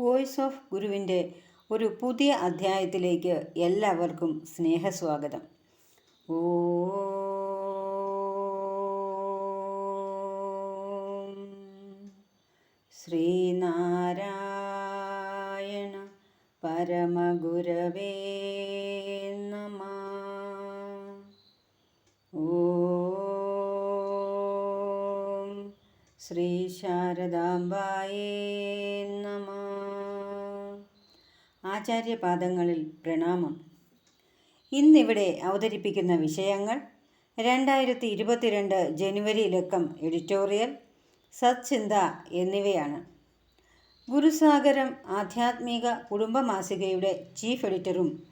Voice of ഗുരുവിന്റെ ഒരു പുതിയ അധ്യായത്തിലേക്ക് എല്ലാവർക്കും സ്നേഹസ്വാഗതം. ഓം ശ്രീനാരായണ പരമഗുരവേ നമ. ശ്രീ ശാരദാംബായേ നമ. ആചാര്യപാദങ്ങളിൽ പ്രണാമം. ഇന്നിവിടെ അവതരിപ്പിക്കുന്ന വിഷയങ്ങൾ രണ്ടായിരത്തി ഇരുപത്തിരണ്ട് ജനുവരി ലക്കം എഡിറ്റോറിയൽ സത്ചിന്ത എന്നിവയാണ്. ഗുരുസാഗരം ആധ്യാത്മിക കുടുംബമാസികയുടെ ചീഫ് എഡിറ്ററും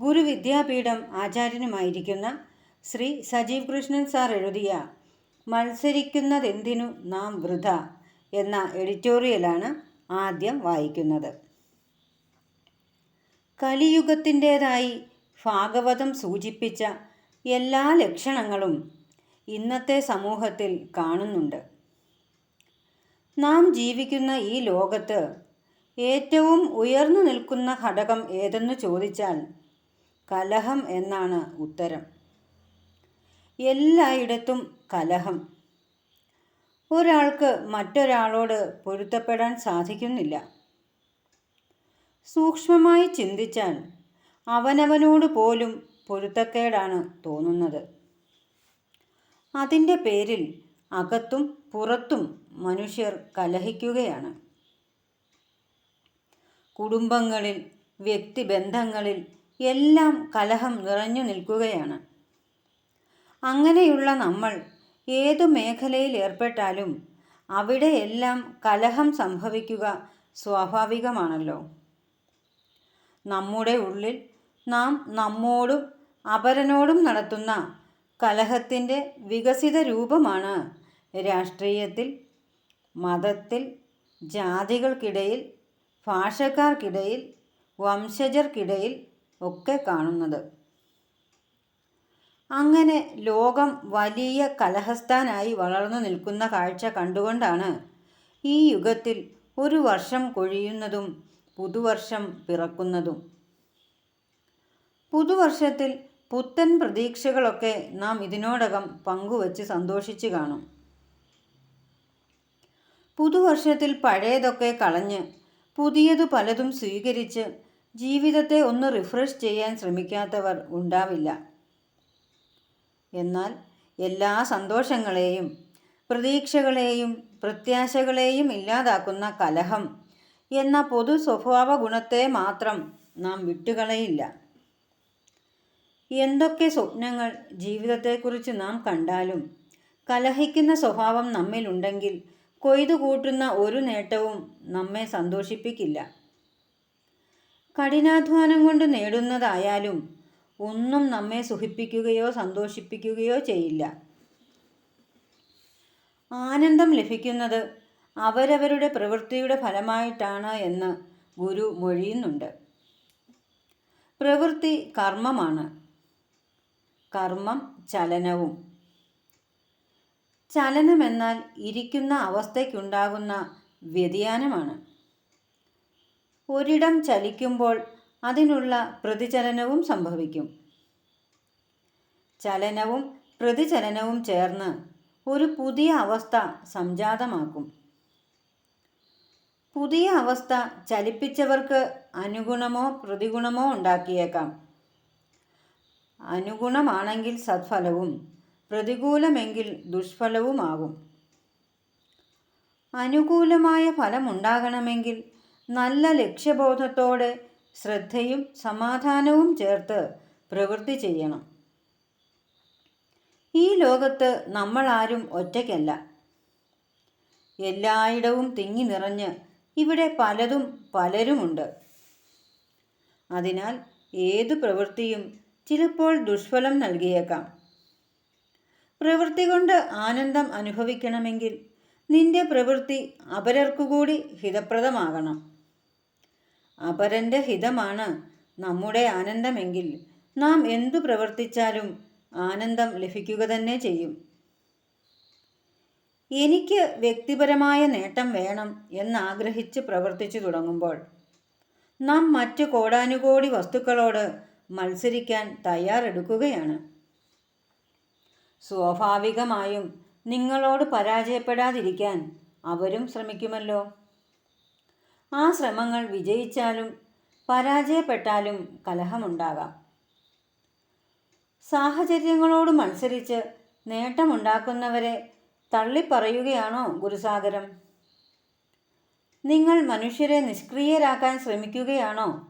ഗുരുവിദ്യാപീഠം ആചാര്യനുമായിരിക്കുന്ന ശ്രീ സജീവ് കൃഷ്ണൻ സാർ എഴുതിയ മത്സരിക്കുന്നതെന്തിനു നാം വൃഥ എന്ന എഡിറ്റോറിയലാണ് ആദ്യം വായിക്കുന്നത്. കലിയുഗത്തിന്റേതായി ഭാഗവതം സൂചിപ്പിച്ച എല്ലാ ലക്ഷണങ്ങളും ഇന്നത്തെ സമൂഹത്തിൽ കാണുന്നുണ്ട്. നാം ജീവിക്കുന്ന ഈ ലോകത്ത് ഏറ്റവും ഉയർന്നു നിൽക്കുന്ന ഘടകം ഏതെന്ന് ചോദിച്ചാൽ കലഹം എന്നാണ് ഉത്തരം. എല്ലായിടത്തും കലഹം. ഒരാൾക്ക് മറ്റൊരാളോട് പൊരുത്തപ്പെടാൻ സാധിക്കുന്നില്ല. സൂക്ഷ്മമായി ചിന്തിച്ചാൽ അവനവനോട് പോലും പൊരുത്തക്കേടാണ് തോന്നുന്നത്. അതിന്റെ പേരിൽ അകത്തും പുറത്തും മനുഷ്യർ കലഹിക്കുകയാണ്. കുടുംബങ്ങളിൽ വ്യക്തിബന്ധങ്ങളിൽ എല്ലാം കലഹം നിറഞ്ഞു നിൽക്കുകയാണ്. അങ്ങനെയുള്ള നമ്മൾ ഏതു മേഖലയിൽ ഏർപ്പെട്ടാലും അവിടെയെല്ലാം കലഹം സംഭവിക്കുക സ്വാഭാവികമാണല്ലോ. നമ്മുടെ ഉള്ളിൽ നാം നമ്മോടും അപരനോടും നടത്തുന്ന കലഹത്തിന്റെ വികസിത രൂപമാണ്. രാഷ്ട്രീയത്തിൽ മതത്തിൽ ജാതികൾക്കിടയിൽ ഭാഷക്കാർക്കിടയിൽ വംശജർക്കിടയിൽ ഒക്കെ കാണുന്നത്. അങ്ങനെ ലോകം വലിയ കലഹസ്ഥാനായി വളർന്നു നിൽക്കുന്ന കാഴ്ച കണ്ടുകൊണ്ടാണ് ഈ യുഗത്തിൽ ഒരു വർഷം കൊഴിയുന്നതും പുതുവർഷം പിറക്കുന്നതും. പുതുവർഷത്തിൽ പുത്തൻ പ്രതീക്ഷകളൊക്കെ നാം ഇതിനോടകം പങ്കുവച്ച് സന്തോഷിച്ചു കാണും. പുതുവർഷത്തിൽ പഴയതൊക്കെ കളഞ്ഞ് പുതിയതു പലതും സ്വീകരിച്ച് ജീവിതത്തെ ഒന്ന് റിഫ്രഷ് ചെയ്യാൻ ശ്രമിക്കാത്തവർ ഉണ്ടാവില്ല. എന്നാൽ എല്ലാ സന്തോഷങ്ങളെയും പ്രതീക്ഷകളെയും പ്രത്യാശകളെയും ഇല്ലാതാക്കുന്ന കലഹം എന്ന പൊതു സ്വഭാവ ഗുണത്തെ മാത്രം നാം വിട്ടുകളയില്ല. എന്തൊക്കെ സ്വപ്നങ്ങൾ ജീവിതത്തെക്കുറിച്ച് നാം കണ്ടാലും കലഹിക്കുന്ന സ്വഭാവം നമ്മിലുണ്ടെങ്കിൽ കൊയ്തു കൂട്ടുന്ന ഒരു നേട്ടവും നമ്മെ സന്തോഷിപ്പിക്കില്ല. കഠിനാധ്വാനം കൊണ്ട് നേടുന്നതായാലും ഒന്നും നമ്മെ സുഖിപ്പിക്കുകയോ സന്തോഷിപ്പിക്കുകയോ ചെയ്യില്ല. ആനന്ദം ലഭിക്കുന്നത് അവരവരുടെ പ്രവൃത്തിയുടെ ഫലമായിട്ടാണ് എന്ന് ഗുരു മൊഴിയുന്നുണ്ട്. പ്രവൃത്തി കർമ്മമാണ്. കർമ്മം ചലനവും. ചലനമെന്നാൽ ഇരിക്കുന്ന അവസ്ഥയ്ക്കുണ്ടാകുന്ന വ്യതിയാനമാണ്. ഒരിടം ചലിക്കുമ്പോൾ അതിനുള്ള പ്രതിചലനവും സംഭവിക്കും. ചലനവും പ്രതിചലനവും ചേർന്ന് ഒരു പുതിയ അവസ്ഥ സംജാതമാക്കും. പുതിയ അവസ്ഥ ചലിപ്പിച്ചവർക്ക് അനുഗുണമോ പ്രതിഗുണമോ ഉണ്ടാക്കിയേക്കാം. അനുഗുണമാണെങ്കിൽ സത്ഫലവും പ്രതികൂലമെങ്കിൽ ദുഷ്ഫലവുമാകും. അനുകൂലമായ ഫലമുണ്ടാകണമെങ്കിൽ നല്ല ലക്ഷ്യബോധത്തോടെ ശ്രദ്ധയും സമാധാനവും ചേർത്ത് പ്രവൃത്തി ചെയ്യണം. ഈ ലോകത്ത് നമ്മളാരും ഒറ്റയ്ക്കല്ല. എല്ലായിടവും തിങ്ങി നിറഞ്ഞ് ഇവിടെ പലതും പലരുമുണ്ട്. അതിനാൽ ഏതു പ്രവൃത്തിയും ചിലപ്പോൾ ദുഷ്ഫലം നൽകിയേക്കാം. പ്രവൃത്തി കൊണ്ട് ആനന്ദം അനുഭവിക്കണമെങ്കിൽ നിന്റെ പ്രവൃത്തി അപരർക്കുകൂടി ഹിതപ്രദമാകണം. അപരന്റെ ഹിതമാണ് നമ്മുടെ ആനന്ദമെങ്കിൽ നാം എന്തു പ്രവർത്തിച്ചാലും ആനന്ദം ലഭിക്കുക തന്നെ ചെയ്യും. എനിക്ക് വ്യക്തിപരമായ നേട്ടം വേണം എന്നാഗ്രഹിച്ച് പ്രവർത്തിച്ചു തുടങ്ങുമ്പോൾ നാം മറ്റു കോടാനുകോടി വസ്തുക്കളോട് മത്സരിക്കാൻ തയ്യാറെടുക്കുകയാണ്. സ്വാഭാവികമായും നിങ്ങളോട് പരാജയപ്പെടാതിരിക്കാൻ അവരും ശ്രമിക്കുമല്ലോ. ആ ശ്രമങ്ങൾ വിജയിച്ചാലും പരാജയപ്പെട്ടാലും കലഹമുണ്ടാകാം. സാഹചര്യങ്ങളോട് മത്സരിച്ച് നേട്ടമുണ്ടാക്കുന്നവരെ തള്ളിപ്പറയുകയാണോ ഗുരുസാഗരം? നിങ്ങൾ മനുഷ്യരെ നിഷ്ക്രിയരാക്കാൻ ശ്രമിക്കുകയാണോ?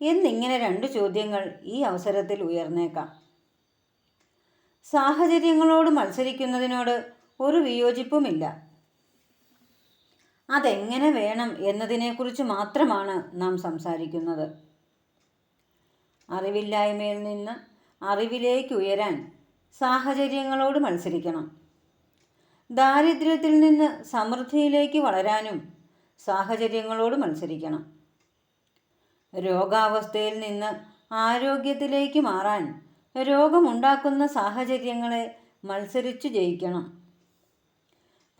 എന്നിങ്ങനെ രണ്ട് ചോദ്യങ്ങൾ ഈ അവസരത്തിൽ ഉയർന്നേക്കാം. സാഹചര്യങ്ങളോട് മത്സരിക്കുന്നതിനോട് ഒരു വിയോജിപ്പുമില്ല. അതെങ്ങനെ വേണം എന്നതിനെക്കുറിച്ച് മാത്രമാണ് നാം സംസാരിക്കുന്നത്. അറിവില്ലായ്മയിൽ നിന്ന് അറിവിലേക്ക് ഉയരാൻ സാഹചര്യങ്ങളോട് മത്സരിക്കണം. ദാരിദ്ര്യത്തിൽ നിന്ന് സമൃദ്ധിയിലേക്ക് വളരാനും സാഹചര്യങ്ങളോട് മത്സരിക്കണം. രോഗാവസ്ഥയിൽ നിന്ന് ആരോഗ്യത്തിലേക്ക് മാറാൻ രോഗമുണ്ടാക്കുന്ന സാഹചര്യങ്ങളെ മത്സരിച്ചു ജയിക്കണം.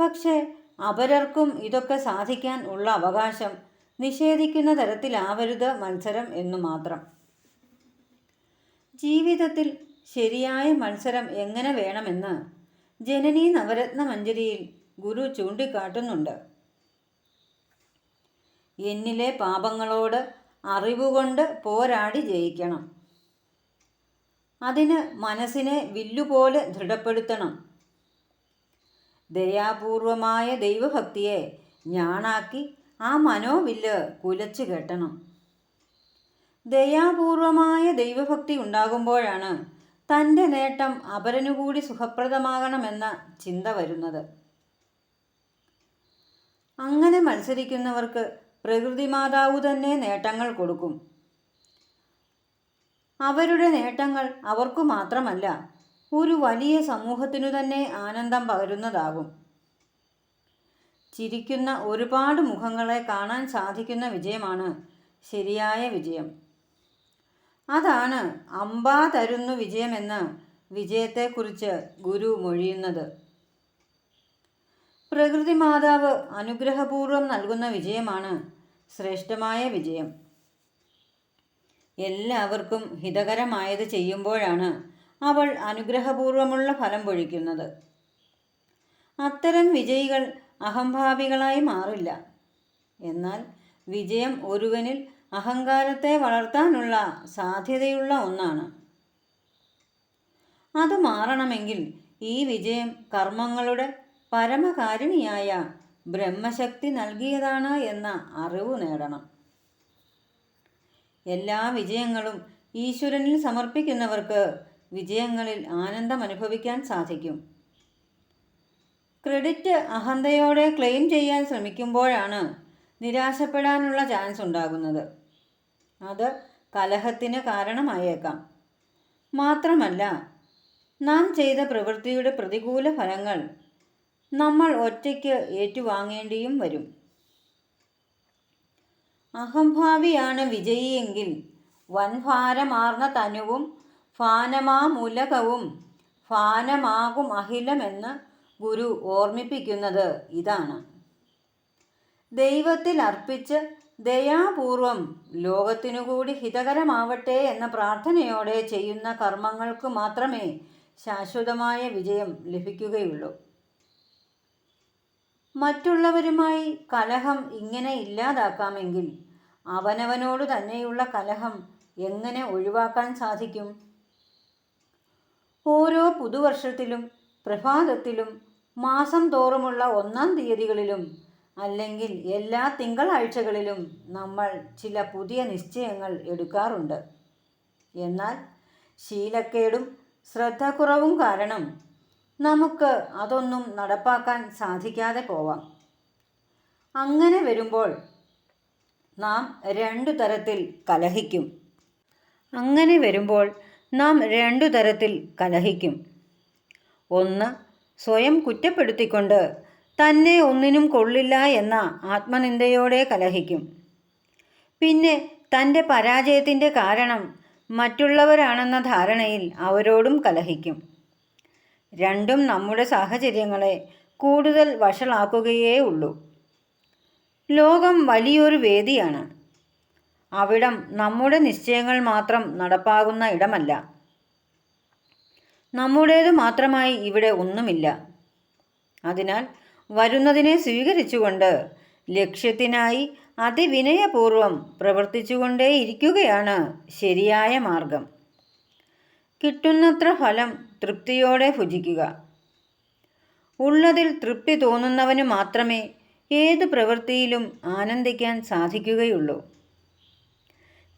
പക്ഷേ അപരർക്കും ഇതൊക്കെ സാധിക്കാൻ ഉള്ള അവകാശം നിഷേധിക്കുന്ന തരത്തിലാവരുത് മത്സരം എന്നു മാത്രം. ജീവിതത്തിൽ ശരിയായ മത്സരം എങ്ങനെ വേണമെന്ന് ജനനി നവരത്ന മഞ്ജരിയിൽ ഗുരു ചൂണ്ടിക്കാട്ടുന്നുണ്ട്. എന്നിലെ പാപങ്ങളോട് അറിവുകൊണ്ട് പോരാടി ജയിക്കണം. അതിന് മനസ്സിനെ വില്ലുപോലെ ദൃഢപ്പെടുത്തണം. ദയാപൂർവമായ ദൈവഭക്തിയെ ഞാണാക്കി ആ മനോവില്ല് കുലച്ചു കെട്ടണം. ദയാപൂർവമായ ദൈവഭക്തി ഉണ്ടാകുമ്പോഴാണ് തന്റെ നേട്ടം അപരനുകൂടി സുഖപ്രദമാകണമെന്ന ചിന്ത വരുന്നത്. അങ്ങനെ മത്സരിക്കുന്നവർക്ക് പ്രകൃതി മാതാവ് തന്നെ നേട്ടങ്ങൾ കൊടുക്കും. അവരുടെ നേട്ടങ്ങൾ അവർക്കു മാത്രമല്ല ഒരു വലിയ സമൂഹത്തിനു തന്നെ ആനന്ദം പകരുന്നതാകും. ചിരിക്കുന്ന ഒരുപാട് മുഖങ്ങളെ കാണാൻ സാധിക്കുന്ന വിജയമാണ് ശരിയായ വിജയം. അതാണ് അമ്പാ തരുന്നു വിജയമെന്ന് വിജയത്തെക്കുറിച്ച് ഗുരു മൊഴിയുന്നത്. പ്രകൃതി മാതാവ് അനുഗ്രഹപൂർവം നൽകുന്ന വിജയമാണ് ശ്രേഷ്ഠമായ വിജയം. എല്ലാവർക്കും ഹിതകരമായത് ചെയ്യുമ്പോഴാണ് അവൾ അനുഗ്രഹപൂർവമുള്ള ഫലം പൊഴിക്കുന്നത്. അത്തരം വിജയികൾ അഹംഭാവികളായി മാറില്ല. എന്നാൽ വിജയം ഒരുവനിൽ അഹങ്കാരത്തെ വളർത്താനുള്ള സാധ്യതയുള്ള ഒന്നാണ്. അത് മാറണമെങ്കിൽ ഈ വിജയം കർമ്മങ്ങളുടെ പരമകാരിണിയായ ബ്രഹ്മശക്തി നൽകിയതാണ് എന്ന അറിവ് നേടണം. എല്ലാ വിജയങ്ങളും ഈശ്വരനിൽ സമർപ്പിക്കുന്നവർക്ക് വിജയങ്ങളിൽ ആനന്ദം അനുഭവിക്കാൻ സാധിക്കും. ക്രെഡിറ്റ് അഹന്തയോടെ ക്ലെയിം ചെയ്യാൻ ശ്രമിക്കുമ്പോഴാണ് നിരാശപ്പെടാനുള്ള ചാൻസ് ഉണ്ടാകുന്നത്. അത് കലഹത്തിന് കാരണമായേക്കാം. മാത്രമല്ല നാം ചെയ്ത പ്രവൃത്തിയുടെ പ്രതികൂല ഫലങ്ങൾ നമ്മൾ ഒറ്റയ്ക്ക് ഏറ്റുവാങ്ങേണ്ടിയും വരും. അഹംഭാവിയാണ് വിജയിയെങ്കിൽ വൻഭാരമാർന്ന തനുവും ഫാനമാമുലകവും ഫാനമാകും അഖിലമെന്ന് ഗുരു ഓർമ്മിപ്പിക്കുന്നത് ഇതാണ്. ദൈവത്തിൽ അർപ്പിച്ച് ദയാപൂർവം ലോകത്തിനു കൂടി ഹിതകരമാവട്ടെ എന്ന പ്രാർത്ഥനയോടെ ചെയ്യുന്ന കർമ്മങ്ങൾക്ക് മാത്രമേ ശാശ്വതമായ വിജയം ലഭിക്കുകയുള്ളൂ. മറ്റുള്ളവരുമായി കലഹം ഇങ്ങനെ ഇല്ലാതാക്കാമെങ്കിൽ അവനവനോട് തന്നെയുള്ള കലഹം എങ്ങനെ ഒഴിവാക്കാൻ സാധിക്കും? ഓരോ പുതുവർഷത്തിലും പ്രഭാതത്തിലും മാസം തോറുമുള്ള ഒന്നാം തീയതികളിലും അല്ലെങ്കിൽ എല്ലാ തിങ്കളാഴ്ചകളിലും നമ്മൾ ചില പുതിയ നിശ്ചയങ്ങൾ എടുക്കാറുണ്ട്. എന്നാൽ ശീലക്കേടും ശ്രദ്ധക്കുറവും കാരണം നമുക്ക് അതൊന്നും നടപ്പാക്കാൻ സാധിക്കാതെ പോവാം. അങ്ങനെ വരുമ്പോൾ നാം രണ്ടു തരത്തിൽ കലഹിക്കും. അങ്ങനെ വരുമ്പോൾ നാം രണ്ടു തരത്തിൽ കലഹിക്കും. ഒന്ന് സ്വയം കുറ്റപ്പെടുത്തിക്കൊണ്ട് തന്നെ ഒന്നിനും കൊള്ളില്ല എന്ന ആത്മനിന്ദയോടെ കലഹിക്കും. പിന്നെ തന്റെ പരാജയത്തിന്റെ കാരണം മറ്റുള്ളവരാണെന്ന ധാരണയിൽ അവരോടും കലഹിക്കും. രണ്ടും നമ്മുടെ സാഹചര്യങ്ങളെ കൂടുതൽ വഷളാക്കുകയേ ഉള്ളൂ. ലോകം വലിയൊരു വേദിയാണ്. അവിടം നമ്മുടെ നിശ്ചയങ്ങൾ മാത്രം നടപ്പാകുന്ന ഇടമല്ല. നമ്മുടേത് മാത്രമായി ഇവിടെ ഒന്നുമില്ല. അതിനാൽ വരുന്നതിനെ സ്വീകരിച്ചുകൊണ്ട് ലക്ഷ്യത്തിനായി അതിവിനയപൂർവം പ്രവർത്തിച്ചുകൊണ്ടേയിരിക്കുകയാണ് ശരിയായ മാർഗം. കിട്ടുന്നത്ര ഫലം തൃപ്തിയോടെ ഭുജിക്കുക. ഉള്ളതിൽ തൃപ്തി തോന്നുന്നവന് മാത്രമേ ഏത് പ്രവൃത്തിയിലും ആനന്ദിക്കാൻ സാധിക്കുകയുള്ളൂ.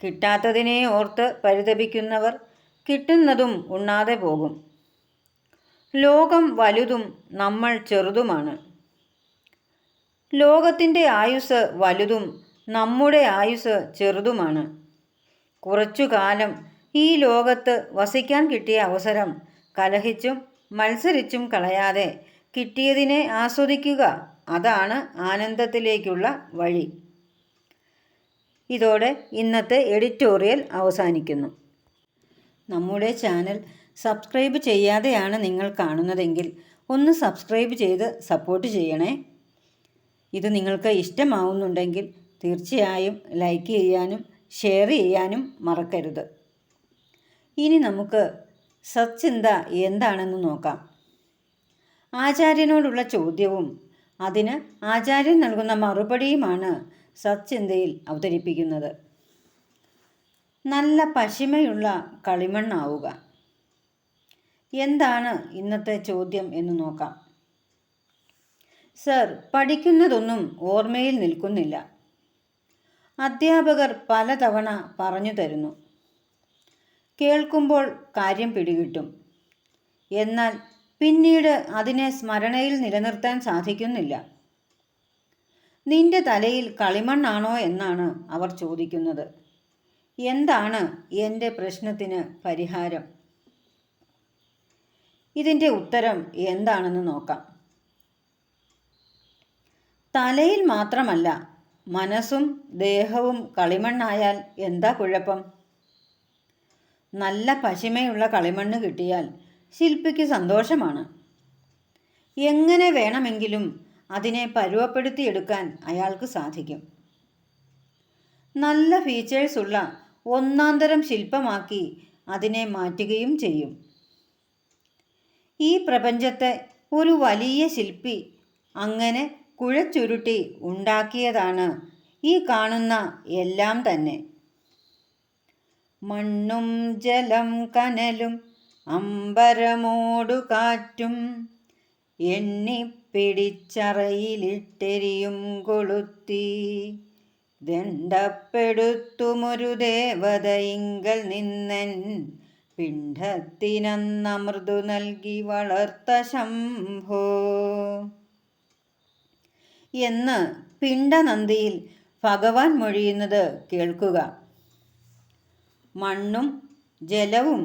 കിട്ടാത്തതിനെ ഓർത്ത് പരിതപിക്കുന്നവർ കിട്ടുന്നതും ഉണ്ണാതെ പോകും. ലോകം വലുതും നമ്മൾ ചെറുതുമാണ്. ലോകത്തിന്റെ ആയുസ് വലുതും നമ്മുടെ ആയുസ് ചെറുതുമാണ്. കുറച്ചു കാലം ഈ ലോകത്ത് വസിക്കാൻ കിട്ടിയ അവസരം കലഹിച്ചും മത്സരിച്ചും കളയാതെ കിട്ടിയതിനെ ആസ്വദിക്കുക അതാണ് ആനന്ദത്തിലേക്കുള്ള വഴി. ഇതോടെ ഇന്നത്തെ എഡിറ്റോറിയൽ അവസാനിക്കുന്നു. നമ്മുടെ ചാനൽ സബ്സ്ക്രൈബ് ചെയ്യാതെയാണ് നിങ്ങൾ കാണുന്നതെങ്കിൽ ഒന്ന് സബ്സ്ക്രൈബ് ചെയ്ത് സപ്പോർട്ട് ചെയ്യണേ. ഇത് നിങ്ങൾക്ക് ഇഷ്ടമാവുന്നുണ്ടെങ്കിൽ തീർച്ചയായും ലൈക്ക് ചെയ്യാനും ഷെയർ ചെയ്യാനും മറക്കരുത്. ഇനി നമുക്ക് സച്ചിന്ത എന്താണെന്ന് നോക്കാം. ആചാര്യനോടുള്ള ചോദ്യവും അതിന് ആചാര്യൻ നൽകുന്ന മറുപടിയുമാണ് സച്ചിന്തയിൽ അവതരിപ്പിക്കുന്നത്. നല്ല പശിമയുള്ള കളിമണ്ണാവുക. എന്താണ് ഇന്നത്തെ ചോദ്യം എന്ന് നോക്കാം. സർ പഠിക്കുന്നതൊന്നും ഓർമ്മയിൽ നിൽക്കുന്നില്ല. അധ്യാപകർ പലതവണ പറഞ്ഞു തരുന്നു. കേൾക്കുമ്പോൾ കാര്യം പിടികിട്ടും. എന്നാൽ പിന്നീട് അതിനെ സ്മരണയിൽ നിലനിർത്താൻ സാധിക്കുന്നില്ല. നിന്റെ തലയിൽ കളിമണ്ണാണോ? എന്നാണ് അവർ ചോദിക്കുന്നത്. എന്താണ് എന്റെ പ്രശ്നത്തിന് പരിഹാരം? ഇതിന്റെ ഉത്തരം എന്താണെന്ന് നോക്കാം. തലയിൽ മാത്രമല്ല മനസ്സും ദേഹവും കളിമണ്ണായാൽ എന്താ കുഴപ്പം? നല്ല പശിമയുള്ള കളിമണ്ണ് കിട്ടിയാൽ ശില്പിക്ക് സന്തോഷമാണ്. എങ്ങനെ വേണമെങ്കിലും അതിനെ പരുവപ്പെടുത്തിയെടുക്കാൻ അയാൾക്ക് സാധിക്കും. നല്ല ഫീച്ചേഴ്സുള്ള ഒന്നാന്തരം ശില്പമാക്കി അതിനെ മാറ്റുകയും ചെയ്യും. ഈ പ്രപഞ്ചത്തെ ഒരു വലിയ ശില്പി അങ്ങനെ കുഴച്ചുരുട്ടി ഉണ്ടാക്കിയതാണ് ഈ കാണുന്ന എല്ലാം തന്നെ. മണ്ണും ജലം കനലും അമ്പരമോടു കാറ്റും എണ്ണിപ്പിടിച്ചറയിലിട്ടെരിയും കൊളുത്തി. ദണ്ഡപ്പെടുത്തുമൊരു ദേവതയിങ്കൽ നിന്നൻ പിണ്ഡത്തിനന്നമൃദു നൽകി വളർത്ത ശംഭോ. എന്ന് പിണ്ടനന്ദിയിൽ ഭഗവാൻ മൊഴിയുന്നത് കേൾക്കുക. മണ്ണും ജലവും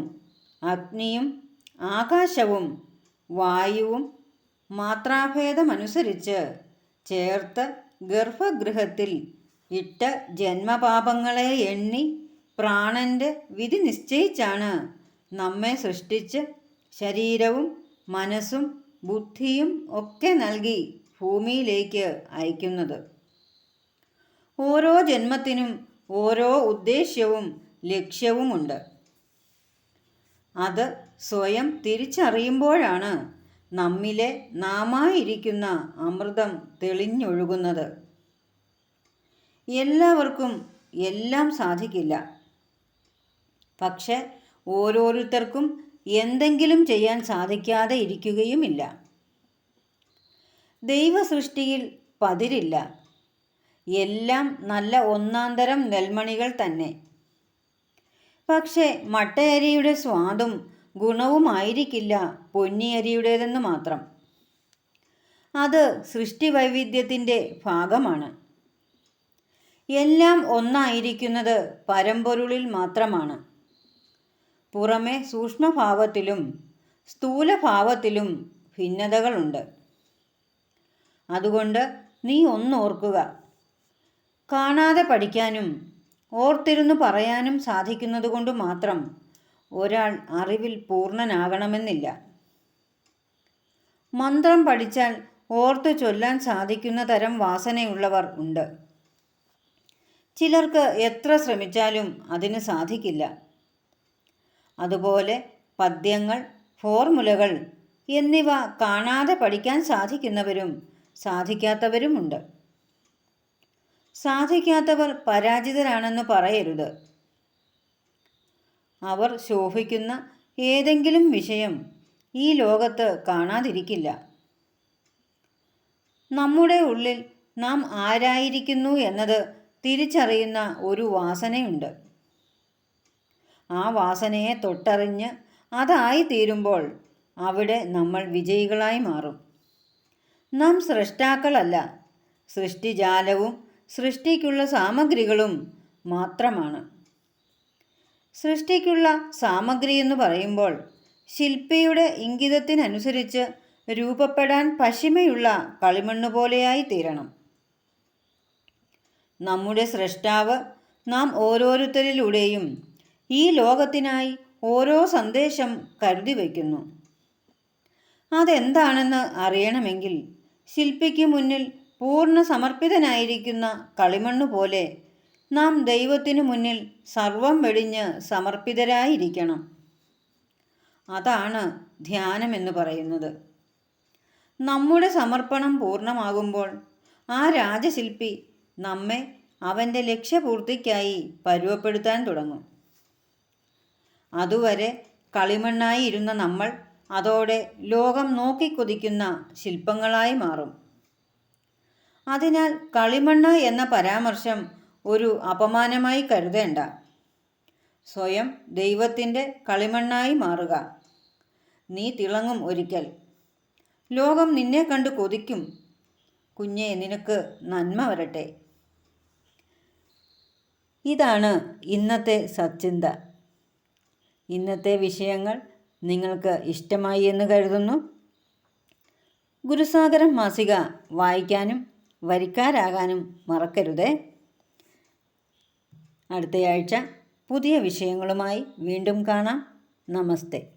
അഗ്നിയും ആകാശവും വായുവും മാത്രാഭേദമനുസരിച്ച് ചേർത്ത് ഗർഭഗൃഹത്തിൽ ഇട്ട ജന്മപാപങ്ങളെ എണ്ണി പ്രാണന്റെ വിധി നിശ്ചയിച്ചാണ് നമ്മെ സൃഷ്ടിച്ച് ശരീരവും മനസ്സും ബുദ്ധിയും ഒക്കെ നൽകി ഭൂമിയിലേക്ക് അയക്കുന്നത്. ഓരോ ജന്മത്തിനും ഓരോ ഉദ്ദേശ്യവും ലക്ഷ്യവുമുണ്ട്. അത് സ്വയം തിരിച്ചറിയുമ്പോഴാണ് നമ്മിലെ നാമായിരിക്കുന്ന അമൃതം തെളിഞ്ഞൊഴുകുന്നത്. എല്ലാവർക്കും എല്ലാം സാധിക്കില്ല. പക്ഷെ ഓരോരുത്തർക്കും എന്തെങ്കിലും ചെയ്യാൻ സാധിക്കാതെ ഇരിക്കുകയുമില്ല. ദൈവസൃഷ്ടിയിൽ പതിരില്ല. എല്ലാം നല്ല ഒന്നാന്തരം നെൽമണികൾ തന്നെ. പക്ഷേ മട്ടയരിയുടെ സ്വാദും ഗുണവുമായിരിക്കില്ല പൊന്നിയരിയുടേതെന്ന് മാത്രം. അത് സൃഷ്ടി വൈവിധ്യത്തിന്റെ ഭാഗമാണ്. എല്ലാം ഒന്നായിരിക്കുന്നത് പരമ്പൊരുളിൽ മാത്രമാണ്. പുറമെ സൂക്ഷ്മഭാവത്തിലും സ്ഥൂലഭാവത്തിലും ഭിന്നതകളുണ്ട്. അതുകൊണ്ട് നീ ഒന്നോർക്കുക കാണാതെ പഠിക്കാനും ഓർത്തിരുന്നു പറയാനും സാധിക്കുന്നതുകൊണ്ട് മാത്രം ഒരാൾ അറിവിൽ പൂർണനാകണമെന്നില്ല. മന്ത്രം പഠിച്ചാൽ ഓർത്ത് ചൊല്ലാൻ സാധിക്കുന്ന തരം വാസനയുള്ളവർ ഉണ്ട്. ചിലർക്ക് എത്ര ശ്രമിച്ചാലും അതിന് സാധിക്കില്ല. അതുപോലെ പദ്യങ്ങൾ ഫോർമുലകൾ എന്നിവ കാണാതെ പഠിക്കാൻ സാധിക്കുന്നവരും സാധിക്കാത്തവരുമുണ്ട്. സാധിക്കാത്തവർ പരാജിതരാണെന്ന് പറയരുത്. അവർ ശോഭിക്കുന്ന ഏതെങ്കിലും വിഷയം ഈ ലോകത്ത് കാണാതിരിക്കില്ല. നമ്മുടെ ഉള്ളിൽ നാം ആരായിരിക്കുന്നു എന്നത് തിരിച്ചറിയുന്ന ഒരു വാസനയുണ്ട്. ആ വാസനയെ തൊട്ടറിഞ്ഞ് അതായി തീരുമ്പോൾ അവിടെ നമ്മൾ വിജയികളായി മാറും. നാം സൃഷ്ടാക്കളല്ല. സൃഷ്ടിജാലവും സൃഷ്ടിക്കുള്ള സാമഗ്രികളും മാത്രമാണ്. സൃഷ്ടിക്കുള്ള സാമഗ്രി എന്ന് പറയുമ്പോൾ ശില്പിയുടെ ഇംഗിതത്തിനനുസരിച്ച് രൂപപ്പെടാൻ പശിമയുള്ള കളിമണ്ണ് പോലെയായി തീരണം. നമ്മുടെ സൃഷ്ടാവ് നാം ഓരോരുത്തരിലൂടെയും ഈ ലോകത്തിനായി ഓരോ സന്ദേശം കരുതി വയ്ക്കുന്നു. അതെന്താണെന്ന് അറിയണമെങ്കിൽ ശില്പിക്ക് മുന്നിൽ പൂർണ സമർപ്പിതനായിരിക്കുന്ന കളിമണ്ണ് പോലെ നാം ദൈവത്തിനു മുന്നിൽ സർവം വെടിഞ്ഞ് സമർപ്പിതരായിരിക്കണം. അതാണ് ധ്യാനം എന്ന് പറയുന്നത്. നമ്മുടെ സമർപ്പണം പൂർണമാകുമ്പോൾ ആ രാജശില്പി നമ്മെ അവന്റെ ലക്ഷ്യപൂർത്തിക്കായി പരുവപ്പെടുത്താൻ തുടങ്ങും. അതുവരെ കളിമണ്ണായി ഇരുന്ന നമ്മൾ അതോടെ ലോകം നോക്കിക്കൊതിക്കുന്ന ശില്പങ്ങളായി മാറും. അതിനാൽ കളിമണ്ണ് എന്ന പരാമർശം ഒരു അപമാനമായി കരുതേണ്ട. സ്വയം ദൈവത്തിന്റെ കളിമണ്ണായി മാറുക. നീ തിളങ്ങും ഒരിക്കൽ. ലോകം നിന്നെ കണ്ട് കൊതിക്കും. കുഞ്ഞെ നിനക്ക് നന്മ വരട്ടെ. ഇതാണ് ഇന്നത്തെ സച്ചിന്ത. ഇന്നത്തെ വിഷയങ്ങൾ നിങ്ങൾക്ക് ഇഷ്ടമായി എന്ന് കരുതുന്നു. ഗുരുസാഗരം മാസിക വായിക്കാനും വരിക്കാരാകാനും മറക്കരുതേ. അടുത്തയാഴ്ച പുതിയ വിഷയങ്ങളുമായി വീണ്ടും കാണാം. നമസ്തേ.